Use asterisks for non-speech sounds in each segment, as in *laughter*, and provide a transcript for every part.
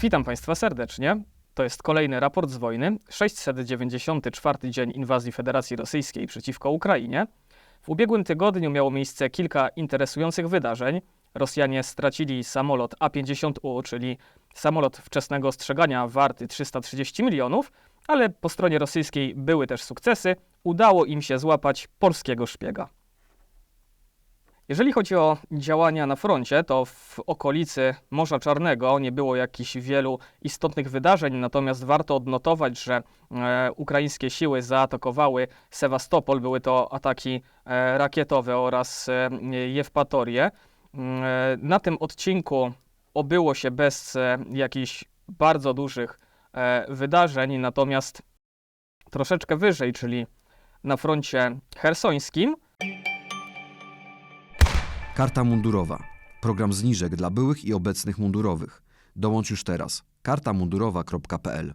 Witam Państwa serdecznie. To jest kolejny raport z wojny, 694 dzień inwazji Federacji Rosyjskiej przeciwko Ukrainie. W ubiegłym tygodniu miało miejsce kilka interesujących wydarzeń. Rosjanie stracili samolot A-50U, czyli samolot wczesnego ostrzegania warty 330 milionów, ale po stronie rosyjskiej były też sukcesy. Udało im się złapać polskiego szpiega. Jeżeli chodzi o działania na froncie, to w okolicy Morza Czarnego nie było jakichś wielu istotnych wydarzeń, natomiast warto odnotować, że e, ukraińskie siły zaatakowały Sewastopol. Były to ataki e, rakietowe oraz e, Jewpatorię. Mm, e, Na tym odcinku obyło się bez e, jakichś bardzo dużych e, wydarzeń, natomiast troszeczkę wyżej, czyli na froncie hersońskim, Karta mundurowa. Program zniżek dla byłych i obecnych mundurowych. Dołącz już teraz. kartamundurowa.pl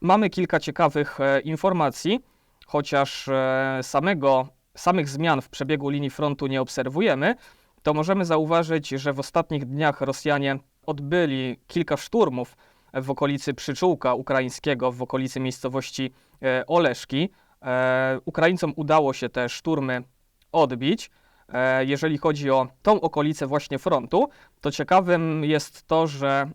Mamy kilka ciekawych e, informacji, chociaż e, samego, samych zmian w przebiegu linii frontu nie obserwujemy, to możemy zauważyć, że w ostatnich dniach Rosjanie odbyli kilka szturmów w okolicy przyczółka ukraińskiego, w okolicy miejscowości e, Oleszki. E, Ukraińcom udało się te szturmy odbić. E, Jeżeli chodzi o tą okolicę właśnie frontu, to ciekawym jest to, że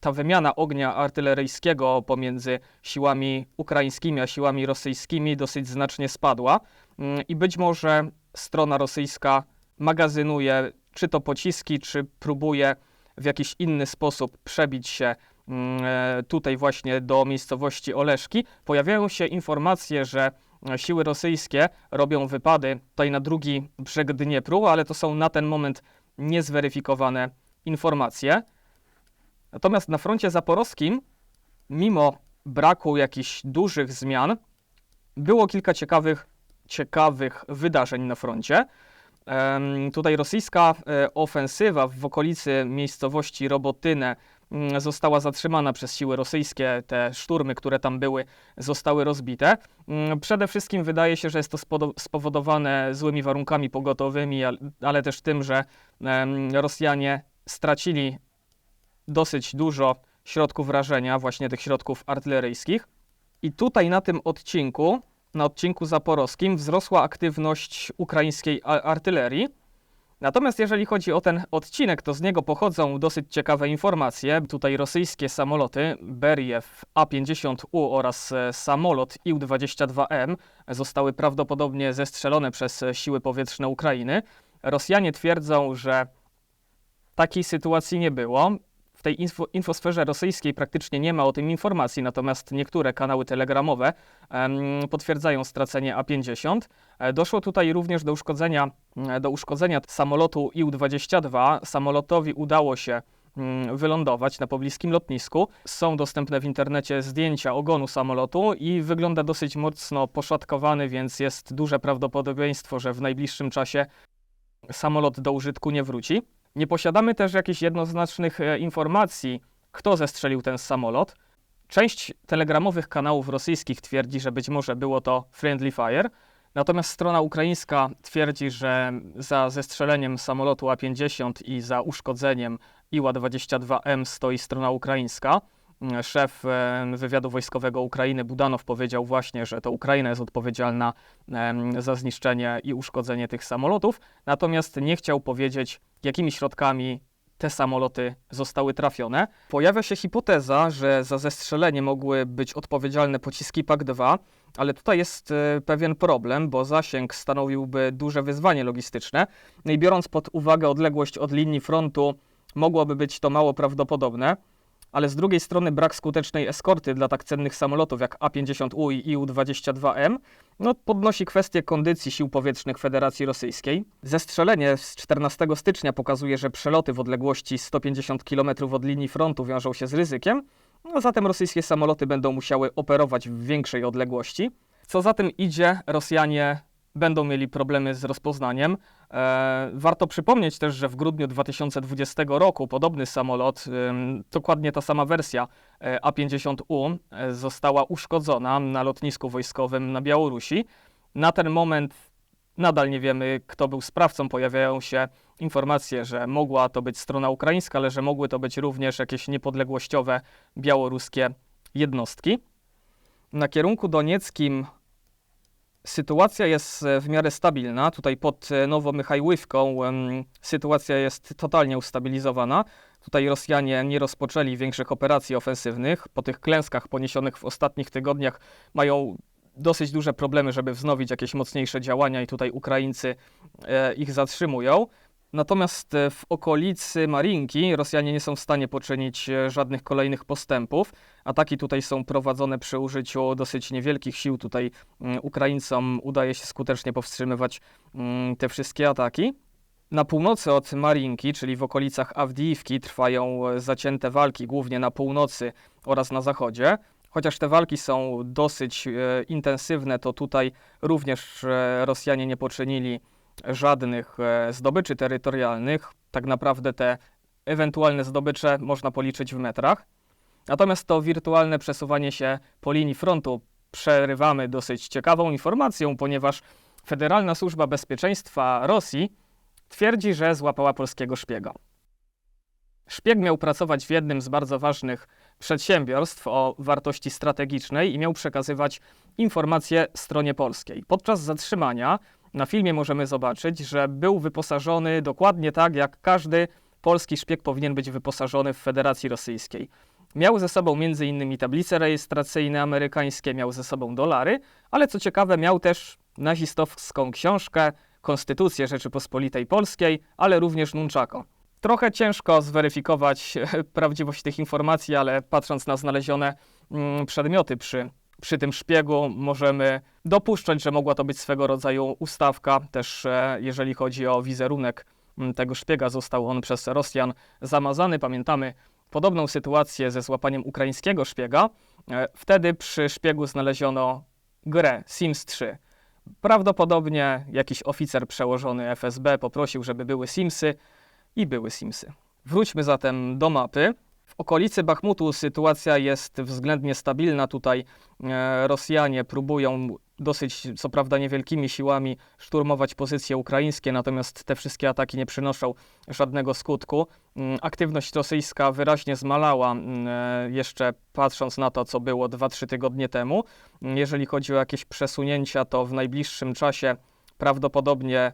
ta wymiana ognia artyleryjskiego pomiędzy siłami ukraińskimi a siłami rosyjskimi dosyć znacznie spadła Mm, i być może strona rosyjska magazynuje czy to pociski, czy próbuje w jakiś inny sposób przebić się mm, e, tutaj właśnie do miejscowości Oleszki. Pojawiają się informacje, że siły rosyjskie robią wypady tutaj na drugi brzeg Dniepru, ale to są na ten moment niezweryfikowane informacje. Natomiast na froncie zaporowskim, mimo braku jakichś dużych zmian, było kilka ciekawych, ciekawych wydarzeń na froncie. Tutaj rosyjska e, ofensywa w okolicy miejscowości Robotynę mm, została zatrzymana przez siły rosyjskie. Te szturmy, które tam były, zostały rozbite. Mm, Przede wszystkim wydaje się, że jest to spowodowane złymi warunkami pogotowymi, al- ale też tym, że Rosjanie stracili dosyć dużo środków wrażenia, właśnie tych środków artyleryjskich. I tutaj na tym odcinku, na odcinku zaporowskim, wzrosła aktywność ukraińskiej artylerii. Natomiast jeżeli chodzi o ten odcinek, to z niego pochodzą dosyć ciekawe informacje. Tutaj rosyjskie samoloty Beriew A-50U oraz e, samolot Ił-22M zostały prawdopodobnie zestrzelone przez e, siły powietrzne Ukrainy. Rosjanie twierdzą, że takiej sytuacji nie było. W tej info, infosferze rosyjskiej praktycznie nie ma o tym informacji, natomiast niektóre kanały telegramowe em, potwierdzają stracenie A-50. E, Doszło tutaj również do uszkodzenia, e, do uszkodzenia samolotu Ił-22. Samolotowi udało się mm, wylądować na pobliskim lotnisku. Są dostępne w internecie zdjęcia ogonu samolotu i wygląda dosyć mocno poszatkowany, więc jest duże prawdopodobieństwo, że w najbliższym czasie samolot do użytku nie wróci. Nie posiadamy też jakichś jednoznacznych e, informacji, kto zestrzelił ten samolot. Część telegramowych kanałów rosyjskich twierdzi, że być może było to Friendly Fire, natomiast strona ukraińska twierdzi, że za zestrzeleniem samolotu A-50 i za uszkodzeniem Iła-22M stoi strona ukraińska. Szef wywiadu wojskowego Ukrainy Budanow powiedział właśnie, że to Ukraina jest odpowiedzialna za zniszczenie i uszkodzenie tych samolotów, natomiast nie chciał powiedzieć, jakimi środkami te samoloty zostały trafione. Pojawia się hipoteza, że za zestrzelenie mogły być odpowiedzialne pociski PAK-2, ale tutaj jest e, pewien problem, bo zasięg stanowiłby duże wyzwanie logistyczne. No i biorąc pod uwagę odległość od linii frontu, mogłoby być to mało prawdopodobne. Ale z drugiej strony brak skutecznej eskorty dla tak cennych samolotów jak A-50U i Ił-22M no, podnosi kwestię kondycji sił powietrznych Federacji Rosyjskiej. Zestrzelenie z 14 stycznia pokazuje, że przeloty w odległości 150 km od linii frontu wiążą się z ryzykiem, no, zatem rosyjskie samoloty będą musiały operować w większej odległości. Co za tym idzie, Rosjanie będą mieli problemy z rozpoznaniem. E, warto przypomnieć też, że w grudniu 2020 roku podobny samolot, ym, dokładnie ta sama wersja e, A-50U, e, została uszkodzona na lotnisku wojskowym na Białorusi. Na ten moment nadal nie wiemy, kto był sprawcą. Pojawiają się informacje, że mogła to być strona ukraińska, ale że mogły to być również jakieś niepodległościowe białoruskie jednostki. Na kierunku donieckim sytuacja jest e, w miarę stabilna. Tutaj pod e, Nowomychajływką em, sytuacja jest totalnie ustabilizowana. Tutaj Rosjanie nie rozpoczęli większych operacji ofensywnych. Po tych klęskach poniesionych w ostatnich tygodniach mają dosyć duże problemy, żeby wznowić jakieś mocniejsze działania i tutaj Ukraińcy e, ich zatrzymują. Natomiast e, w okolicy Marinki Rosjanie nie są w stanie poczynić e, żadnych kolejnych postępów. Ataki tutaj są prowadzone przy użyciu dosyć niewielkich sił. Tutaj mm, Ukraińcom udaje się skutecznie powstrzymywać mm, te wszystkie ataki. Na północy od Marinki, czyli w okolicach Awdijiwki, trwają e, zacięte walki, głównie na północy oraz na zachodzie. Chociaż te walki są dosyć intensywne, to tutaj również Rosjanie nie poczynili żadnych e, zdobyczy terytorialnych. Tak naprawdę te ewentualne zdobycze można policzyć w metrach. Natomiast to wirtualne przesuwanie się po linii frontu przerywamy dosyć ciekawą informacją, ponieważ Federalna Służba Bezpieczeństwa Rosji twierdzi, że złapała polskiego szpiega. Szpieg miał pracować w jednym z bardzo ważnych przedsiębiorstw o wartości strategicznej i miał przekazywać informacje stronie polskiej. Podczas zatrzymania na filmie możemy zobaczyć, że był wyposażony dokładnie tak, jak każdy polski szpieg powinien być wyposażony w Federacji Rosyjskiej. Miał ze sobą m.in. tablice rejestracyjne amerykańskie, miał ze sobą dolary, ale co ciekawe, miał też nazistowską książkę, Konstytucję Rzeczypospolitej Polskiej, ale również nunchako. Trochę ciężko zweryfikować *laughs* prawdziwość tych informacji, ale patrząc na znalezione mm, przedmioty przy, przy tym szpiegu, możemy dopuszczać, że mogła to być swego rodzaju ustawka. Też e, jeżeli chodzi o wizerunek tego szpiega, został on przez Rosjan zamazany. Pamiętamy podobną sytuację ze złapaniem ukraińskiego szpiega. E, Wtedy przy szpiegu znaleziono grę Sims 3. Prawdopodobnie jakiś oficer przełożony FSB poprosił, żeby były Simsy i były Simsy. Wróćmy zatem do mapy. Okolicy Bachmutu sytuacja jest względnie stabilna. Tutaj e, Rosjanie próbują dosyć, co prawda niewielkimi siłami, szturmować pozycje ukraińskie, natomiast te wszystkie ataki nie przynoszą żadnego skutku. Mm, Aktywność rosyjska wyraźnie zmalała, mm, e, jeszcze patrząc na to, co było 2-3 tygodnie temu. Mm, Jeżeli chodzi o jakieś przesunięcia, to w najbliższym czasie prawdopodobnie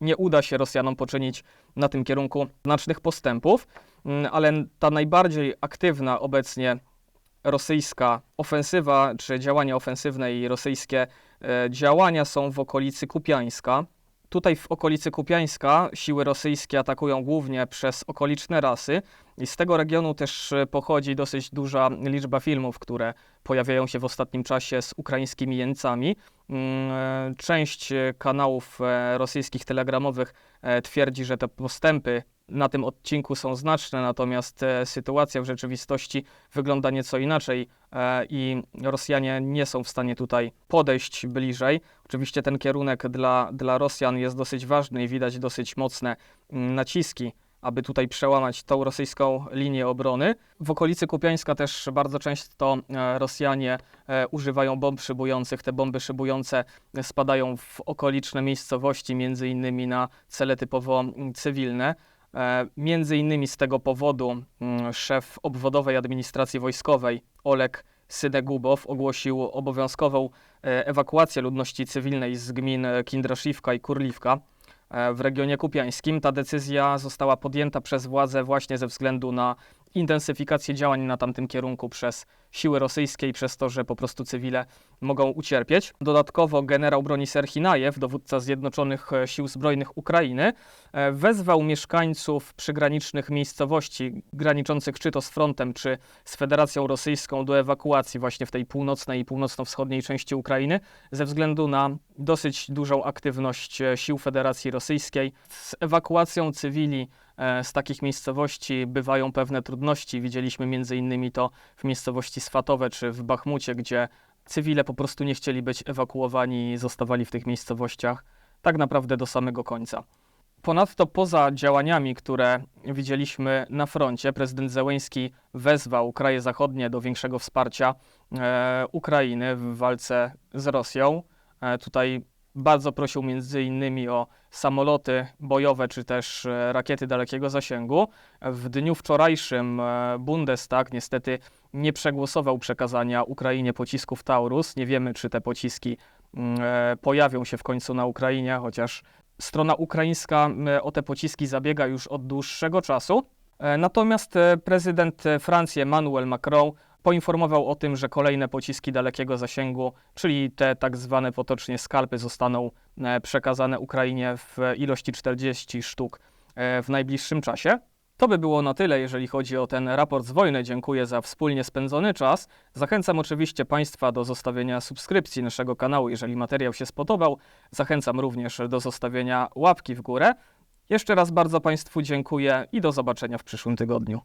nie uda się Rosjanom poczynić na tym kierunku znacznych postępów, ale ta najbardziej aktywna obecnie rosyjska ofensywa, czy działania ofensywne i rosyjskie e, działania są w okolicy Kupiańska. Tutaj w okolicy Kupiańska siły rosyjskie atakują głównie przez okoliczne rasy i z tego regionu też e, pochodzi dosyć duża liczba filmów, które pojawiają się w ostatnim czasie z ukraińskimi jeńcami. Mm, e, Część kanałów rosyjskich telegramowych twierdzi, że te postępy na tym odcinku są znaczne, natomiast e, sytuacja w rzeczywistości wygląda nieco inaczej e, i Rosjanie nie są w stanie tutaj podejść bliżej. Oczywiście ten kierunek dla, dla Rosjan jest dosyć ważny i widać dosyć mocne mm, naciski, aby tutaj przełamać tą rosyjską linię obrony. W okolicy Kupiańska też bardzo często e, Rosjanie używają bomb szybujących. Te bomby szybujące spadają w okoliczne miejscowości, między innymi na cele typowo mm, cywilne. E, Między innymi z tego powodu mm, szef obwodowej administracji wojskowej Olek Sydegubow ogłosił obowiązkową e, ewakuację ludności cywilnej z gmin Kindraszivka i Kurliwka e, w regionie kupiańskim. Ta decyzja została podjęta przez władze właśnie ze względu na intensyfikację działań na tamtym kierunku przez siły rosyjskie i przez to, że po prostu cywile mogą ucierpieć. Dodatkowo generał broni Serhinajew, dowódca Zjednoczonych e, Sił Zbrojnych Ukrainy, e, wezwał mieszkańców przygranicznych miejscowości graniczących czy to z frontem, czy z Federacją Rosyjską do ewakuacji właśnie w tej północnej i północno-wschodniej części Ukrainy ze względu na dosyć dużą aktywność e, sił Federacji Rosyjskiej. Z ewakuacją cywili z takich miejscowości bywają pewne trudności. Widzieliśmy między innymi to w miejscowości Swatowe czy w Bachmucie, gdzie cywile po prostu nie chcieli być ewakuowani i zostawali w tych miejscowościach tak naprawdę do samego końca. Ponadto poza działaniami, które widzieliśmy na froncie, prezydent Zełęński wezwał kraje zachodnie do większego wsparcia e, Ukrainy w walce z Rosją. E, tutaj bardzo prosił między innymi o samoloty bojowe czy też e, rakiety dalekiego zasięgu. W dniu wczorajszym e, Bundestag niestety nie przegłosował przekazania Ukrainie pocisków Taurus. Nie wiemy, czy te pociski mm, e, pojawią się w końcu na Ukrainie, chociaż strona ukraińska o te pociski zabiega już od dłuższego czasu. Natomiast prezydent Francji Emmanuel Macron poinformował o tym, że kolejne pociski dalekiego zasięgu, czyli te tak zwane potocznie skalpy, zostaną e, przekazane Ukrainie w ilości 40 sztuk e, w najbliższym czasie. To by było na tyle, jeżeli chodzi o ten raport z wojny. Dziękuję za wspólnie spędzony czas. Zachęcam oczywiście Państwa do zostawienia subskrypcji naszego kanału, jeżeli materiał się spodobał. Zachęcam również do zostawienia łapki w górę. Jeszcze raz bardzo Państwu dziękuję i do zobaczenia w przyszłym tygodniu.